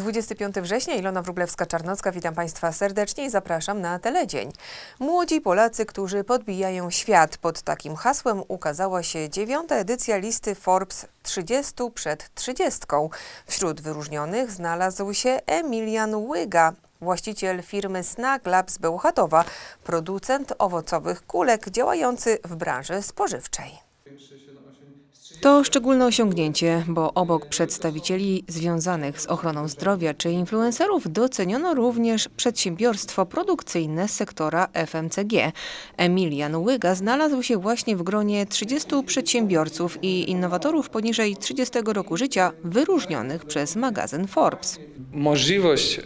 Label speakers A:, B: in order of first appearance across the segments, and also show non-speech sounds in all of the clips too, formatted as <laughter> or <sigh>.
A: 25 września, Ilona Wróblewska-Czarnocka, witam Państwa serdecznie i zapraszam na Teledzień. Młodzi Polacy, którzy podbijają świat. Pod takim hasłem ukazała się dziewiąta edycja listy Forbes 30 przed 30. Wśród wyróżnionych znalazł się Emilian Łyga, właściciel firmy Snack Lab z Bełchatowa, producent owocowych kulek działający w branży spożywczej. To szczególne osiągnięcie, bo obok przedstawicieli związanych z ochroną zdrowia czy influencerów doceniono również przedsiębiorstwo produkcyjne sektora FMCG. Emilian Łyga znalazł się właśnie w gronie 30 przedsiębiorców i innowatorów poniżej 30 roku życia wyróżnionych przez magazyn Forbes.
B: możliwość e,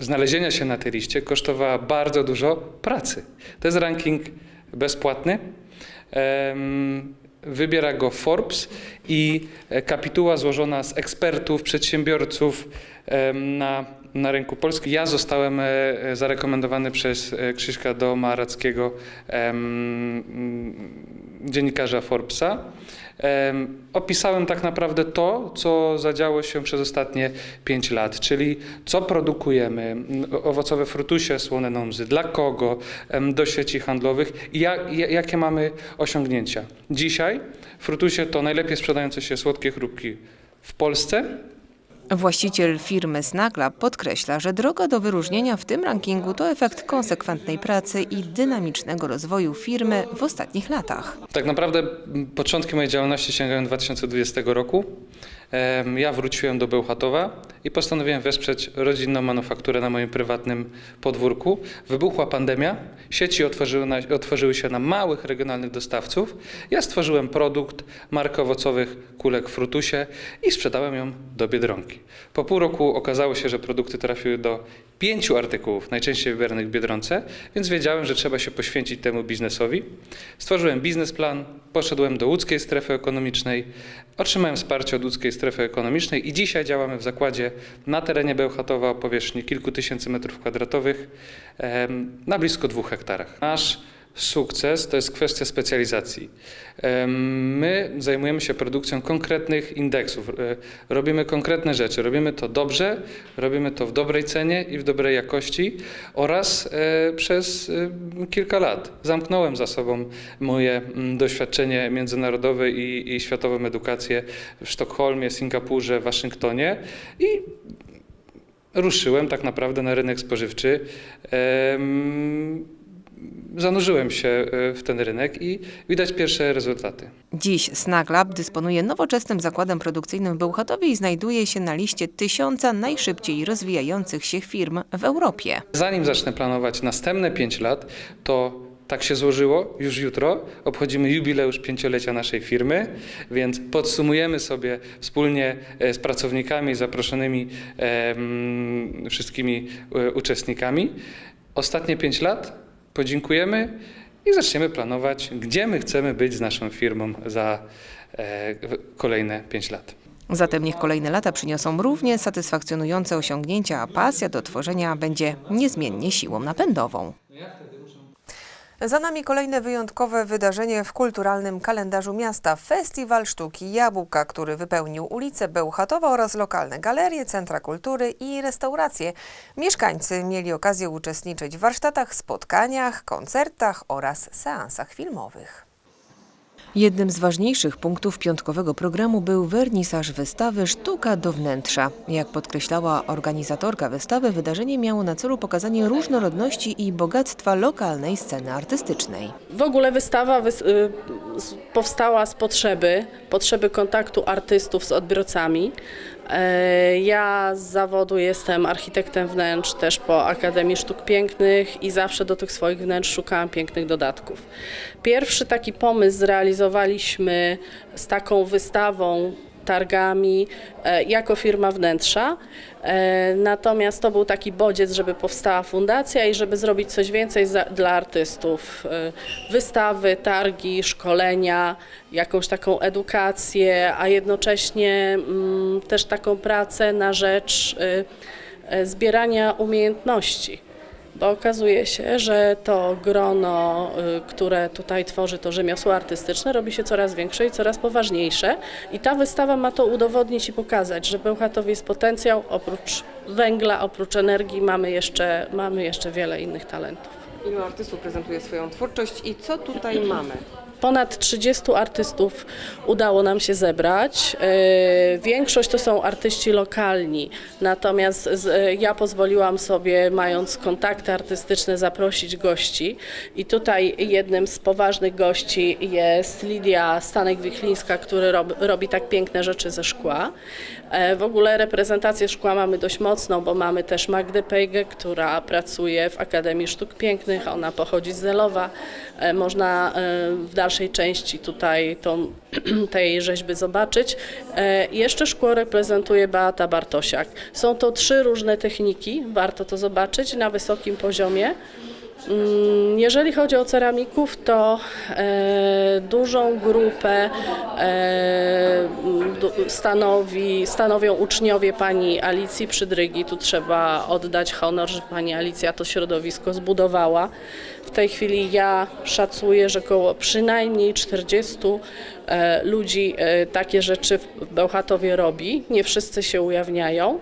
B: znalezienia się na tej liście kosztowała bardzo dużo pracy. To jest ranking bezpłatny. Wybiera go Forbes i e, kapituła złożona z ekspertów, przedsiębiorców na, na rynku polskim. Ja zostałem e, e, zarekomendowany przez e, Krzyśka Domarackiego, em, mm, dziennikarza Forbesa. Em, Opisałem tak naprawdę to, co zadziało się przez ostatnie 5 lat, czyli co produkujemy, owocowe frutusie, słone nomzy, dla kogo, do sieci handlowych i jak, ja- jakie mamy osiągnięcia. Dzisiaj frutusie to najlepiej sprzedające się słodkie chrupki w Polsce,
A: Właściciel firmy Snack Lab podkreśla, że droga do wyróżnienia w tym rankingu to efekt konsekwentnej pracy i dynamicznego rozwoju firmy w ostatnich latach.
B: Tak naprawdę początki mojej działalności sięgają 2020 roku. Ja wróciłem do Bełchatowa i postanowiłem wesprzeć rodzinną manufakturę na moim prywatnym podwórku. Wybuchła pandemia, sieci otworzyły, na, otworzyły się na małych regionalnych dostawców. Ja stworzyłem produkt, markę owocowych kulek Frutusie i sprzedałem ją do Biedronki. Po pół roku okazało się, że produkty trafiły do pięciu artykułów, najczęściej wybieranych w Biedronce, więc wiedziałem, że trzeba się poświęcić temu biznesowi. Stworzyłem biznesplan, poszedłem do łódzkiej strefy ekonomicznej, otrzymałem wsparcie od łódzkiej strefy ekonomicznej i dzisiaj działamy w zakładzie na terenie Bełchatowa o powierzchni kilku tysięcy metrów kwadratowych na blisko dwóch hektarach. Nasz sukces to jest kwestia specjalizacji. My zajmujemy się produkcją konkretnych indeksów, e, robimy konkretne rzeczy, robimy to dobrze, robimy to w dobrej cenie i w dobrej jakości oraz e, przez e, kilka lat. Zamknąłem za sobą moje mm, doświadczenie międzynarodowe i, i światową edukację w Sztokholmie, Singapurze, Waszyngtonie i ruszyłem tak naprawdę na rynek spożywczy. Em, Zanurzyłem się e, w ten rynek i widać pierwsze rezultaty.
A: Dziś Snack Lab dysponuje nowoczesnym zakładem produkcyjnym w Bełchatowie i znajduje się na liście tysiąca najszybciej rozwijających się firm w Europie.
B: Zanim zacznę planować następne 5 lat, to tak się złożyło, już jutro obchodzimy jubileusz pięciolecia naszej firmy, więc podsumujemy sobie wspólnie e, z pracownikami, zaproszonymi em, wszystkimi e, uczestnikami ostatnie 5 lat, podziękujemy i zaczniemy planować, gdzie my chcemy być z naszą firmą za e, kolejne 5 lat.
A: Zatem niech kolejne lata przyniosą równie satysfakcjonujące osiągnięcia, a pasja do tworzenia będzie niezmiennie siłą napędową. Za nami kolejne wyjątkowe wydarzenie w kulturalnym kalendarzu miasta. Festiwal Sztuki Jabłka, który wypełnił ulice Bełchatowa oraz lokalne galerie, centra kultury i restauracje. Mieszkańcy mieli okazję uczestniczyć w warsztatach, spotkaniach, koncertach oraz seansach filmowych. Jednym z ważniejszych punktów piątkowego programu był wernisaż wystawy Sztuka do wnętrza. Jak podkreślała organizatorka wystawy, wydarzenie miało na celu pokazanie różnorodności i bogactwa lokalnej sceny artystycznej.
C: W ogóle wystawa wys- y, powstała z potrzeby, potrzeby kontaktu artystów z odbiorcami. E, Ja z zawodu jestem architektem wnętrz też po Akademii Sztuk Pięknych i zawsze do tych swoich wnętrz szukałam pięknych dodatków. Pierwszy taki pomysł zrealizowaliśmy z taką wystawą targami e, jako firma wnętrza. E, Natomiast to był taki bodziec, żeby powstała fundacja i żeby zrobić coś więcej za, dla artystów. E, Wystawy, targi, szkolenia, jakąś taką edukację, a jednocześnie mm, też taką pracę na rzecz e, e, zbierania umiejętności. Bo okazuje się, że to grono, y, które tutaj tworzy to rzemiosło artystyczne, robi się coraz większe i coraz poważniejsze. I ta wystawa ma to udowodnić i pokazać, że Bełchatowie jest potencjał, oprócz węgla, oprócz energii mamy jeszcze, mamy jeszcze wiele innych talentów.
D: Ilu artystów prezentuje swoją twórczość i co tutaj mamy?
C: Ponad 30 artystów udało nam się zebrać. E, Większość to są artyści lokalni, natomiast e, ja pozwoliłam sobie, mając kontakty artystyczne, zaprosić gości. I tutaj jednym z poważnych gości jest Lidia Stanek-Wichlińska, który rob, robi tak piękne rzeczy ze szkła. E, W ogóle reprezentację szkła mamy dość mocną, bo mamy też Magdę Pejgę, która pracuje w Akademii Sztuk Pięknych. Ona pochodzi z Zelowa. E, Można e, w dalszej części tutaj tą, <clears throat> tej rzeźby zobaczyć. Jeszcze szkło reprezentuje Beata Bartosiak. Są to trzy różne techniki, warto to zobaczyć na wysokim poziomie. Mm, Jeżeli chodzi o ceramików, to e, dużą grupę e, du, stanowi, stanowią uczniowie pani Alicji Przydrygi. Tu trzeba oddać honor, że pani Alicja to środowisko zbudowała. W tej chwili ja szacuję, że około przynajmniej 40 e, ludzi e, takie rzeczy w Bełchatowie robi. Nie wszyscy się ujawniają.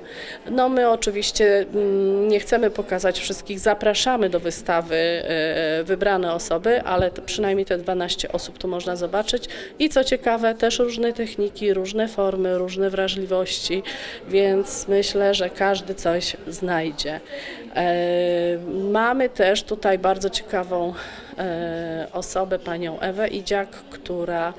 C: No my oczywiście mm, nie chcemy pokazać wszystkich, zapraszamy do wystawy e, wybrane osoby, ale przynajmniej te 12 osób tu można zobaczyć. I co ciekawe, też różne techniki, różne formy, różne wrażliwości, więc myślę, że każdy coś znajdzie. E, Mamy też tutaj bardzo ciekawą e, osobę, panią Ewę Idziak, która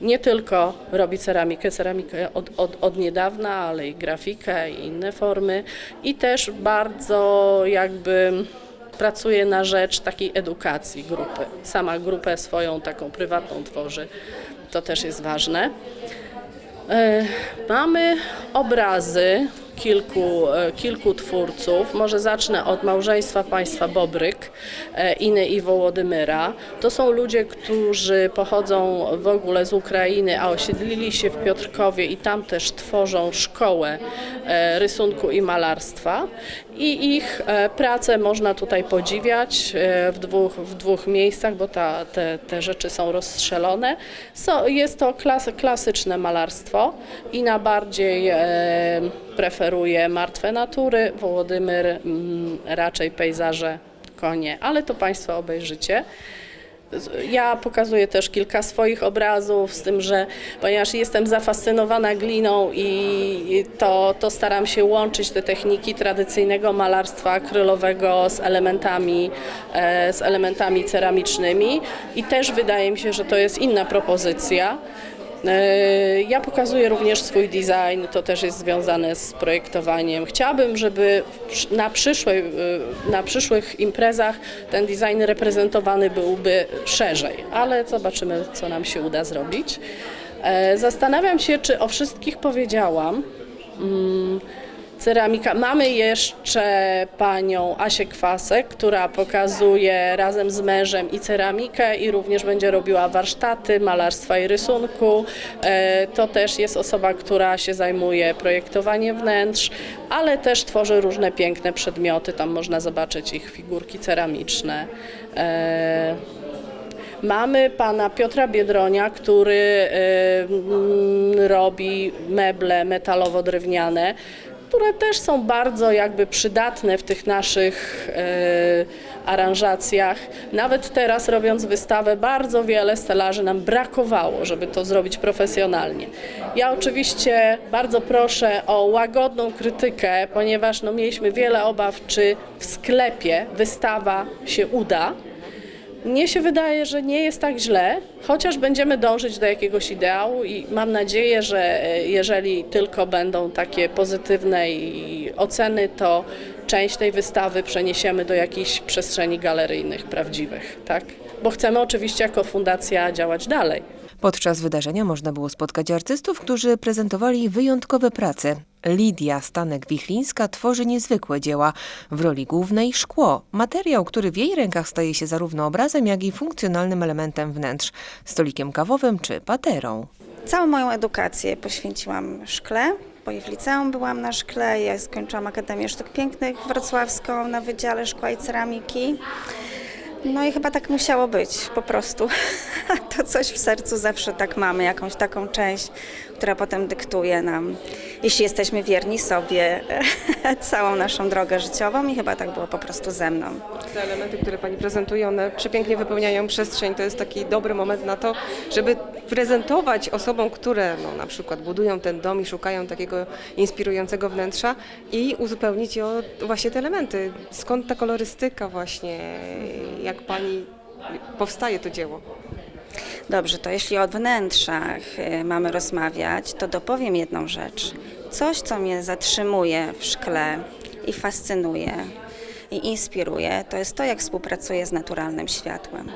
C: nie tylko robi ceramikę, ceramikę od, od, od niedawna, ale i grafikę i inne formy i też bardzo jakby pracuje na rzecz takiej edukacji grupy. Sama grupę swoją taką prywatną tworzy. To też jest ważne. E, Mamy obrazy kilku, e, kilku twórców. Może zacznę od małżeństwa państwa Bobryk, e, Iny i Wołodymyra. To są ludzie, którzy pochodzą w ogóle z Ukrainy, a osiedlili się w Piotrkowie i tam też tworzą szkołę e, rysunku i malarstwa. I ich e, pracę można tutaj podziwiać e, w dwóch, w dwóch miejscach, bo ta, te, te rzeczy są rozstrzelone. So, jest to klas, klasyczne malarstwo i na bardziej e, preferuje martwe natury, Wołodymyr mm, raczej pejzaże, konie, ale to Państwo obejrzycie. Ja pokazuję też kilka swoich obrazów, z tym, że ponieważ jestem zafascynowana gliną i to, to staram się łączyć te techniki tradycyjnego malarstwa akrylowego z elementami, e, z elementami ceramicznymi i też wydaje mi się, że to jest inna propozycja. E, Ja pokazuję również swój design, to też jest związane z projektowaniem. Chciałabym, żeby na, e, na przyszłych imprezach ten design reprezentowany byłby szerzej, ale zobaczymy, co nam się uda zrobić. E, Zastanawiam się, czy o wszystkich powiedziałam. Ceramika. Mamy jeszcze panią Asię Kwasek, która pokazuje razem z mężem i ceramikę i również będzie robiła warsztaty malarstwa i rysunku. E, To też jest osoba, która się zajmuje projektowaniem wnętrz, ale też tworzy różne piękne przedmioty. Tam można zobaczyć ich figurki ceramiczne. E, Mamy pana Piotra Biedronia, który mm, robi meble metalowo-drewniane, które też są bardzo jakby przydatne w tych naszych e, aranżacjach. Nawet teraz robiąc wystawę bardzo wiele stelaży nam brakowało, żeby to zrobić profesjonalnie. Ja oczywiście bardzo proszę o łagodną krytykę, ponieważ no, mieliśmy wiele obaw, czy w sklepie wystawa się uda. Mnie się wydaje, że nie jest tak źle, chociaż będziemy dążyć do jakiegoś ideału i mam nadzieję, że e, jeżeli tylko będą takie pozytywne oceny, to część tej wystawy przeniesiemy do jakichś przestrzeni galeryjnych prawdziwych, tak? Bo chcemy oczywiście jako fundacja działać dalej.
A: Podczas wydarzenia można było spotkać artystów, którzy prezentowali wyjątkowe prace. Lidia Stanek-Wichlińska tworzy niezwykłe dzieła. W roli głównej szkło, materiał, który w jej rękach staje się zarówno obrazem, jak i funkcjonalnym elementem wnętrz, stolikiem kawowym czy paterą.
E: Całą moją edukację poświęciłam szkle, bo i w liceum byłam na szkle, ja skończyłam Akademię Sztuk Pięknych wrocławską na Wydziale Szkła i Ceramiki. No i chyba tak musiało być, po prostu. <laughs> To coś w sercu zawsze tak mamy, jakąś taką część, która potem dyktuje nam, jeśli jesteśmy wierni sobie, <laughs> całą naszą drogę życiową i chyba tak było po prostu ze mną.
D: Te elementy, które Pani prezentuje, one przepięknie wypełniają przestrzeń. To jest taki dobry moment na to, żeby prezentować osobom, które no, na przykład budują ten dom i szukają takiego inspirującego wnętrza i uzupełnić je o właśnie te elementy. Skąd ta kolorystyka właśnie, jak Pani powstaje to dzieło?
E: Dobrze, to jeśli o wnętrzach y, mamy rozmawiać, to dopowiem jedną rzecz. Coś, co mnie zatrzymuje w szkle i fascynuje i inspiruje, to jest to, jak współpracuję z naturalnym światłem.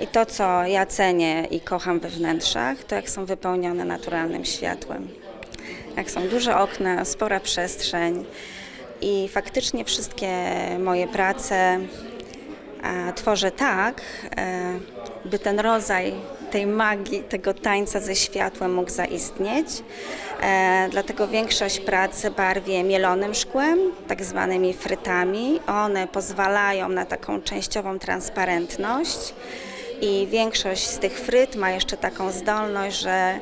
E: I to, co ja cenię i kocham we wnętrzach, to jak są wypełnione naturalnym światłem. Jak są duże okna, spora przestrzeń i faktycznie wszystkie moje prace tworzę tak, e, by ten rodzaj tej magii, tego tańca ze światłem mógł zaistnieć. E, dlatego większość pracy barwię mielonym szkłem, tak zwanymi frytami. One pozwalają na taką częściową transparentność i większość z tych fryt ma jeszcze taką zdolność, że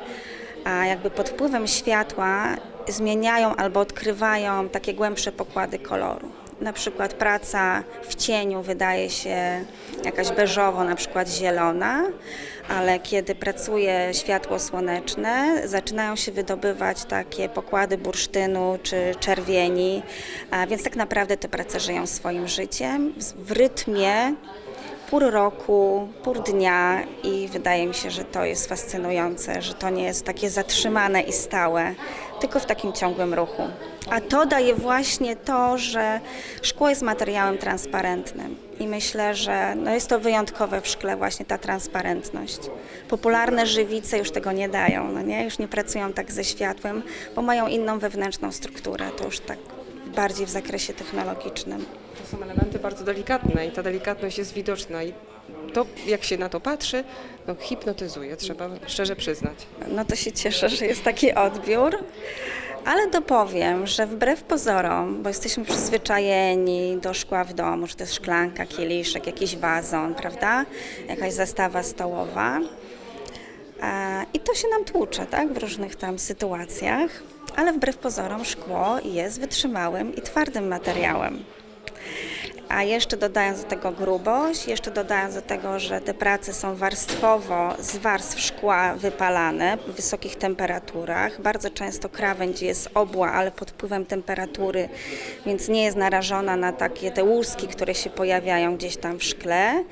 E: a jakby pod wpływem światła zmieniają albo odkrywają takie głębsze pokłady koloru. Na przykład praca w cieniu wydaje się jakaś beżowo, na przykład zielona, ale kiedy pracuje światło słoneczne, zaczynają się wydobywać takie pokłady bursztynu czy czerwieni, więc tak naprawdę te prace żyją swoim życiem w rytmie pór roku, pór dnia i wydaje mi się, że to jest fascynujące, że to nie jest takie zatrzymane i stałe, tylko w takim ciągłym ruchu. A to daje właśnie to, że szkło jest materiałem transparentnym i myślę, że no jest to wyjątkowe w szkle właśnie ta transparentność. Popularne żywice już tego nie dają, no nie? już nie pracują tak ze światłem, bo mają inną wewnętrzną strukturę, to już tak bardziej w zakresie technologicznym.
D: To są elementy bardzo delikatne i ta delikatność jest widoczna i to, jak się na to patrzy, no, hipnotyzuje, trzeba szczerze przyznać.
E: No to się cieszę, że jest taki odbiór. Ale dopowiem, że wbrew pozorom, bo jesteśmy przyzwyczajeni do szkła w domu, że to jest szklanka, kieliszek, jakiś wazon, prawda? Jakaś zastawa stołowa. E, I to się nam tłucze, tak? W różnych tam sytuacjach. Ale wbrew pozorom szkło jest wytrzymałym i twardym materiałem. A jeszcze dodając do tego grubość, jeszcze dodając do tego, że te prace są warstwowo z warstw szkła wypalane w wysokich temperaturach. Bardzo często krawędź jest obła, ale pod wpływem temperatury, więc nie jest narażona na takie te łuski, które się pojawiają gdzieś tam w szkle.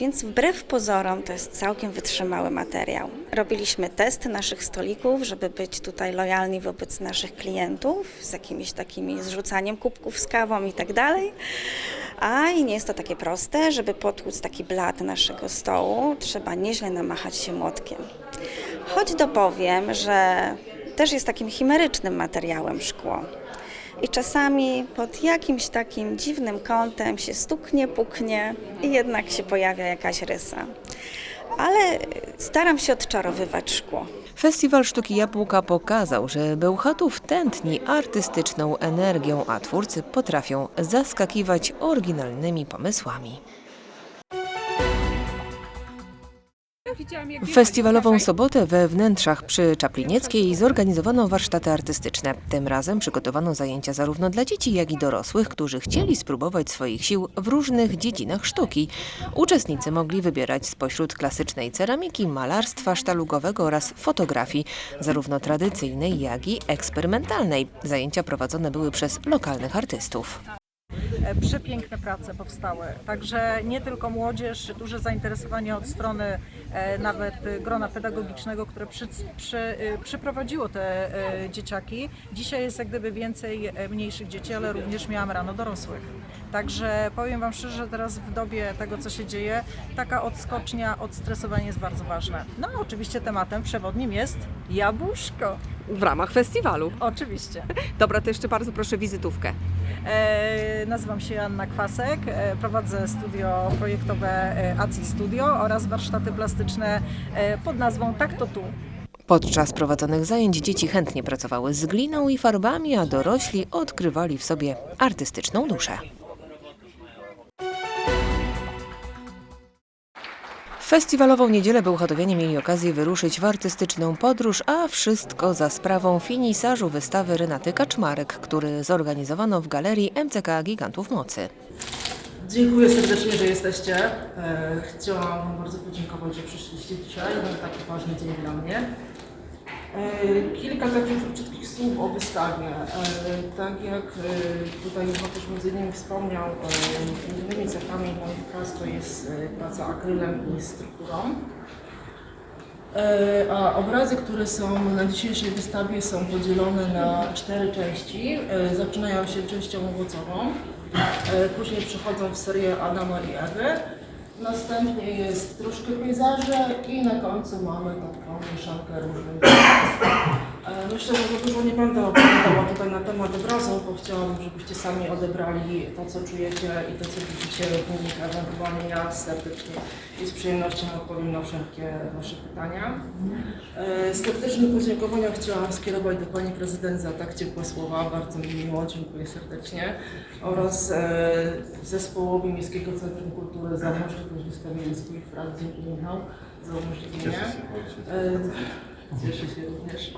E: Więc wbrew pozorom to jest całkiem wytrzymały materiał. Robiliśmy testy naszych stolików, żeby być tutaj lojalni wobec naszych klientów z jakimiś takimi zrzucaniem kubków z kawą i tak dalej. A i nie jest to takie proste, żeby potłuc taki blat naszego stołu, trzeba nieźle namachać się młotkiem. Choć dopowiem, że też jest takim chimerycznym materiałem szkło. I czasami pod jakimś takim dziwnym kątem się stuknie, puknie i jednak się pojawia jakaś rysa. Ale staram się odczarowywać szkło.
A: Festiwal Sztuki Jabłka pokazał, że Bełchatów tętni artystyczną energią, a twórcy potrafią zaskakiwać oryginalnymi pomysłami. W festiwalową sobotę we wnętrzach przy Czaplinieckiej zorganizowano warsztaty artystyczne. Tym razem przygotowano zajęcia zarówno dla dzieci, jak i dorosłych, którzy chcieli spróbować swoich sił w różnych dziedzinach sztuki. Uczestnicy mogli wybierać spośród klasycznej ceramiki, malarstwa sztalugowego oraz fotografii, zarówno tradycyjnej, jak i eksperymentalnej. Zajęcia prowadzone były przez lokalnych artystów.
F: E, przepiękne prace powstały. Także nie tylko młodzież, duże zainteresowanie od strony e, nawet grona pedagogicznego, które przy, przy, e, przyprowadziło te dzieciaki. Dzisiaj jest jak gdyby więcej mniejszych dzieci, ale również miałam rano dorosłych. Także powiem Wam szczerze, że teraz w dobie tego, co się dzieje, taka odskocznia, odstresowanie jest bardzo ważne. No oczywiście tematem przewodnim jest jabłuszko.
D: W ramach festiwalu.
F: Oczywiście.
D: Dobra, to jeszcze bardzo proszę wizytówkę.
F: E, nazywam się Anna Kwasek, e, prowadzę studio projektowe e, ACI Studio oraz warsztaty plastyczne e, pod nazwą Tak to tu.
A: Podczas prowadzonych zajęć dzieci chętnie pracowały z gliną i farbami, a dorośli odkrywali w sobie artystyczną duszę. Festiwalową niedzielę Bełchatowianie mieli okazję wyruszyć w artystyczną podróż, a wszystko za sprawą finisażu wystawy Renaty Kaczmarek, który zorganizowano w galerii MCK Gigantów Mocy.
G: Dziękuję serdecznie, że jesteście. E, Chciałam bardzo podziękować, że przyszliście dzisiaj na taki ważny dzień dla mnie. E, Kilka takich króciutkich słów o wystawie. E, Tak jak e, tutaj też między innymi wspomniał, innymi cechami to jest praca akrylem i strukturą. A obrazy, które są na dzisiejszej wystawie są podzielone na cztery części. Zaczynają się częścią owocową, później przechodzą w serię Adama i Ewy, następnie jest troszkę pejzaże i na końcu mamy taką mieszankę różnych Myślę, że za dużo nie będę opowiadała tutaj na temat obrazów, bo chciałabym, żebyście sami odebrali to, co czujecie i to, co widzicie w nich, ewentualnie ja serdecznie i z przyjemnością odpowiem na wszelkie Wasze pytania. E, Serdeczne podziękowania chciałam skierować do Pani Prezydent za tak ciepłe słowa, bardzo mi miło, dziękuję serdecznie, oraz e, zespołowi Miejskiego Centrum Kultury za możliwość wystawienia swoich prac. Dziękuję Michał za umożliwienie. E, Cieszę się również.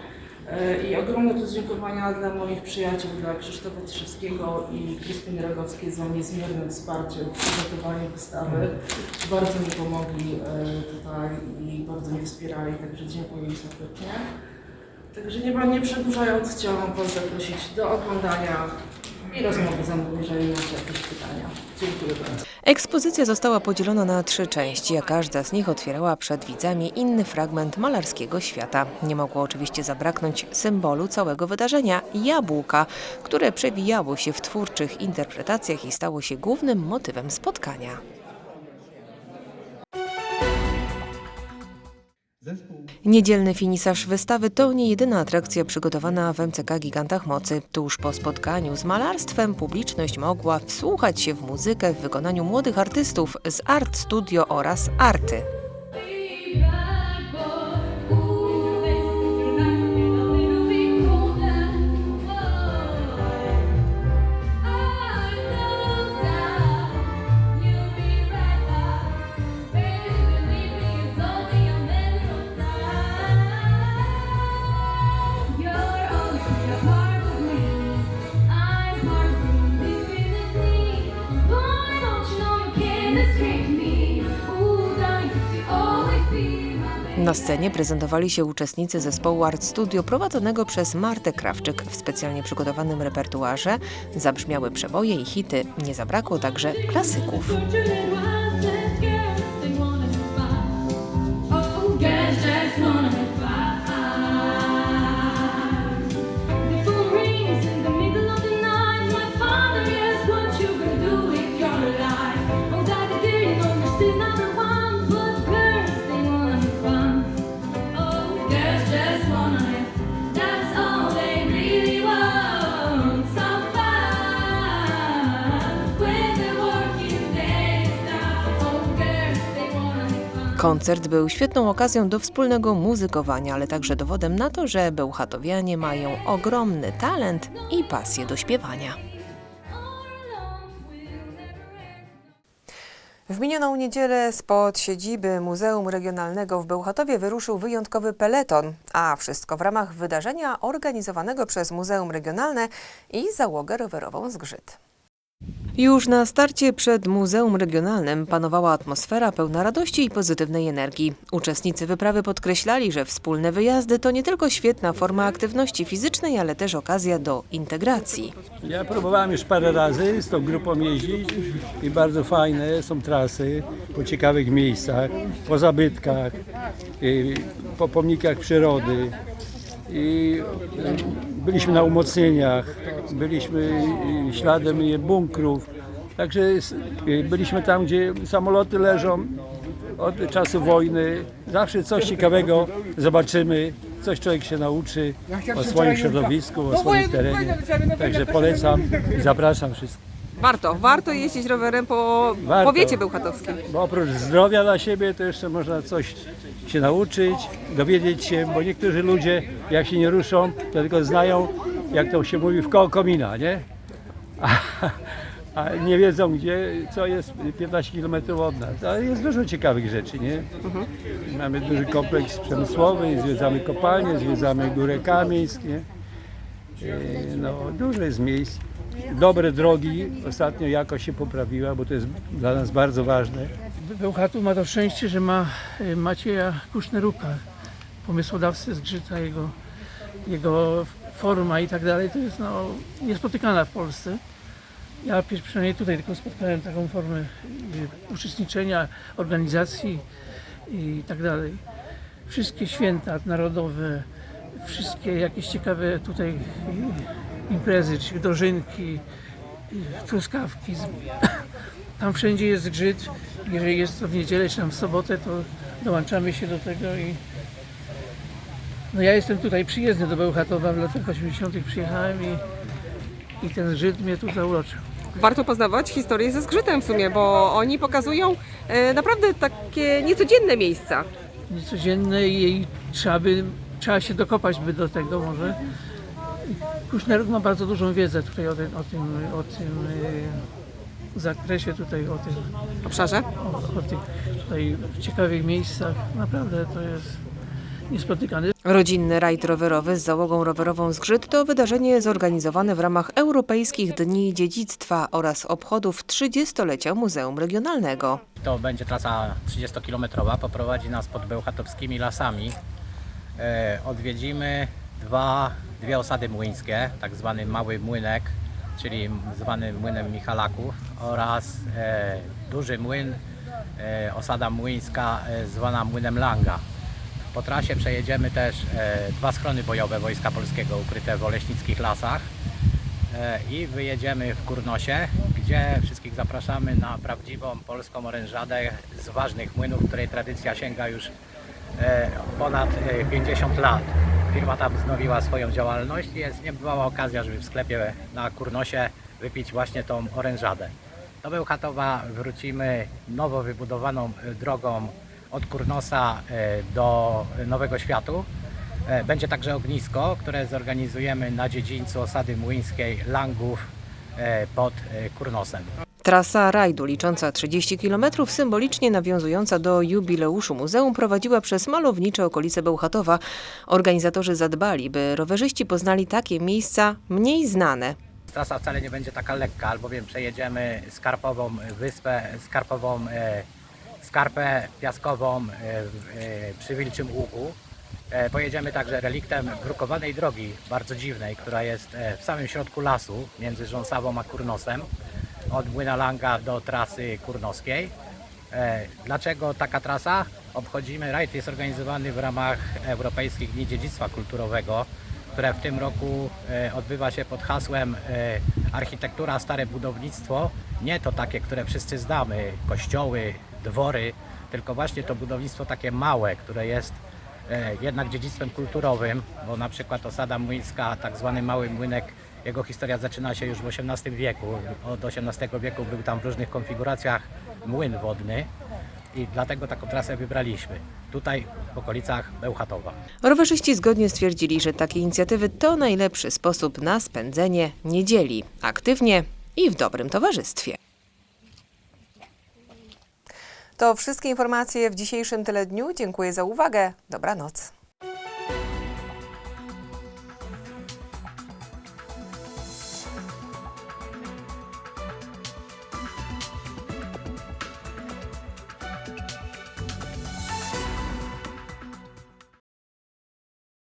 G: E, I ogromne podziękowania dla moich przyjaciół, dla Krzysztofa Trzewskiego i Krystyny Rogowskiej za niezmierne wsparcie w przygotowaniu wystawy. Bardzo mi pomogli e, tutaj i bardzo mnie wspierali, także dziękuję im serdecznie. Także nie, nie przedłużając, chciałam Was zaprosić do oglądania i rozmowy ze mną, jeżeli macie jakieś pytania. Dziękuję bardzo.
A: Ekspozycja została podzielona na trzy części, a każda z nich otwierała przed widzami inny fragment malarskiego świata. Nie mogło oczywiście zabraknąć symbolu całego wydarzenia jabłka, które przewijało się w twórczych interpretacjach i stało się głównym motywem spotkania. Niedzielny finisaż wystawy to nie jedyna atrakcja przygotowana w MCK Gigantach Mocy. Tuż po spotkaniu z malarstwem publiczność mogła wsłuchać się w muzykę w wykonaniu młodych artystów z Art Studio oraz Arty. Na scenie prezentowali się uczestnicy zespołu Art Studio prowadzonego przez Martę Krawczyk. W specjalnie przygotowanym repertuarze zabrzmiały przeboje i hity. Nie zabrakło także klasyków. Koncert był świetną okazją do wspólnego muzykowania, ale także dowodem na to, że bełchatowianie mają ogromny talent i pasję do śpiewania. W minioną niedzielę spod siedziby Muzeum Regionalnego w Bełchatowie wyruszył wyjątkowy peleton, a wszystko w ramach wydarzenia organizowanego przez Muzeum Regionalne i załogę rowerową Zgrzyt. Już na starcie przed Muzeum Regionalnym panowała atmosfera pełna radości i pozytywnej energii. Uczestnicy wyprawy podkreślali, że wspólne wyjazdy to nie tylko świetna forma aktywności fizycznej, ale też okazja do integracji.
H: Ja próbowałem już parę razy z tą grupą jeździć i bardzo fajne są trasy po ciekawych miejscach, po zabytkach, po pomnikach przyrody. I y, byliśmy na umocnieniach, byliśmy y, śladem bunkrów. Także y, byliśmy tam, gdzie samoloty leżą od czasu wojny. Zawsze coś ciekawego zobaczymy, coś człowiek się nauczy o swoim środowisku, o swoim terenie. Także polecam i zapraszam wszystkich.
D: Warto, warto jeździć rowerem po
H: Warto.
D: powiecie bełchatowskim.
H: Bo oprócz zdrowia dla siebie, to jeszcze można coś się nauczyć, dowiedzieć się, bo niektórzy ludzie, jak się nie ruszą, to tylko znają, jak to się mówi, w koło komina, nie? A, a nie wiedzą, gdzie, co jest 15 km od nas. Ale jest dużo ciekawych rzeczy, nie? Mamy duży kompleks przemysłowy, zwiedzamy kopalnie, zwiedzamy górę Kamieńsk, nie? E, No, dużo jest miejsc. Dobre drogi, ostatnio jakość się poprawiła, bo to jest dla nas bardzo ważne.
I: Bełchatów ma to szczęście, że ma y, Macieja Kuszneruka, pomysłodawcę Zgrzyta, jego, jego forma i tak dalej, to jest no, niespotykana w Polsce. Ja przynajmniej tutaj tylko spotkałem taką formę y, uczestniczenia, organizacji i tak dalej. Wszystkie święta narodowe, wszystkie jakieś ciekawe tutaj y, imprezy, czyli dożynki, truskawki, <coughs> tam wszędzie jest zgrzyt. Jeżeli jest to w niedzielę czy tam w sobotę, to dołączamy się do tego i no ja jestem tutaj przyjezdny do Bełchatowa, w latach 80. przyjechałem i, i ten zgrzyt mnie tu zauroczył.
D: Warto poznawać historię ze zgrzytem w sumie, bo oni pokazują e, naprawdę takie niecodzienne miejsca.
I: Niecodzienne i, i trzeba, by, trzeba się dokopać by do tego może. Kuszneruk ma bardzo dużą wiedzę tutaj o tym, o tym, o tym y, zakresie, tutaj o tym
D: Obszarze.
I: o, o tych tutaj ciekawych miejscach. Naprawdę to jest niespotykane.
A: Rodzinny rajd rowerowy z załogą rowerową Zgrzyt to wydarzenie zorganizowane w ramach Europejskich Dni Dziedzictwa oraz obchodów 30-lecia Muzeum Regionalnego.
J: To będzie trasa 30-kilometrowa, poprowadzi nas pod bełchatowskimi lasami. E, odwiedzimy dwa, dwie osady młyńskie, tak zwany Mały Młynek, czyli zwany Młynem Michalaków oraz e, duży młyn, e, osada młyńska e, zwana Młynem Langa. Po trasie przejedziemy też e, dwa schrony bojowe Wojska Polskiego ukryte w oleśnickich lasach. E, i wyjedziemy w Kurnosie, gdzie wszystkich zapraszamy na prawdziwą polską orężadę z ważnych młynów, której tradycja sięga już e, ponad e, 50 lat. Firma tam wznowiła swoją działalność i jest niebywała okazja, żeby w sklepie na Kurnosie wypić właśnie tą orężadę. Do Bełchatowa wrócimy nowo wybudowaną drogą od Kurnosa e, do Nowego Światu. E, Będzie także ognisko, które zorganizujemy na dziedzińcu osady młyńskiej Langów e, pod Kurnosem.
A: Trasa rajdu licząca 30 km, symbolicznie nawiązująca do jubileuszu muzeum, prowadziła przez malownicze okolice Bełchatowa. Organizatorzy zadbali, by rowerzyści poznali takie miejsca mniej znane.
J: Trasa wcale nie będzie taka lekka, albowiem przejedziemy skarpową wyspę, skarpową e, skarpę piaskową e, e, przy Wilczym Łuku. E, pojedziemy także reliktem brukowanej drogi, bardzo dziwnej, która jest e, w samym środku lasu między Rząsawą a Kurnosem, od Młyna Langa do trasy kurnoskiej. E, Dlaczego taka trasa? Obchodzimy, rajd jest organizowany w ramach Europejskich Dni Dziedzictwa Kulturowego, które w tym roku e, odbywa się pod hasłem e, Architektura, Stare Budownictwo. Nie to takie, które wszyscy znamy, kościoły, dwory, tylko właśnie to budownictwo takie małe, które jest jednak dziedzictwem kulturowym, bo na przykład osada młyńska, tak zwany Mały Młynek, jego historia zaczyna się już w XVIII wieku. Od XVIII wieku był tam w różnych konfiguracjach młyn wodny i dlatego taką trasę wybraliśmy. Tutaj w okolicach Bełchatowa.
A: Rowerzyści zgodnie stwierdzili, że takie inicjatywy to najlepszy sposób na spędzenie niedzieli aktywnie i w dobrym towarzystwie. To wszystkie informacje w dzisiejszym Teledniu. Dziękuję za uwagę. Dobranoc.